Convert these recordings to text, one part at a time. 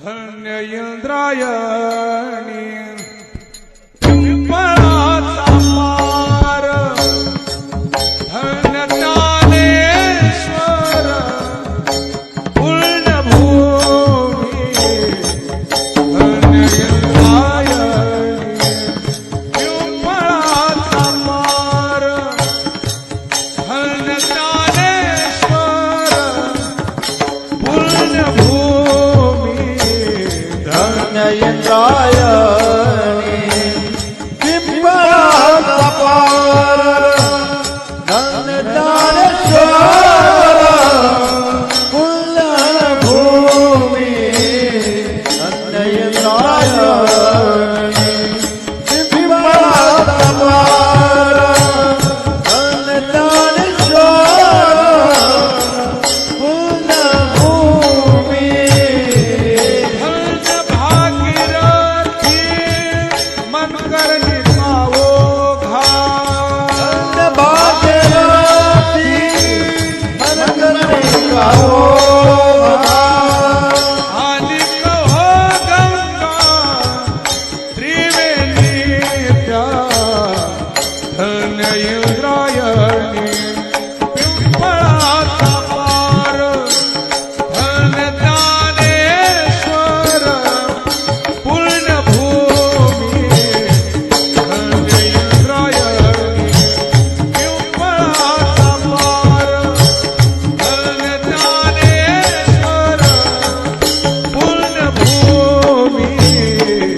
धन्य Indrayani નયનરાયણી પીપળા તપાર ahora.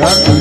Run.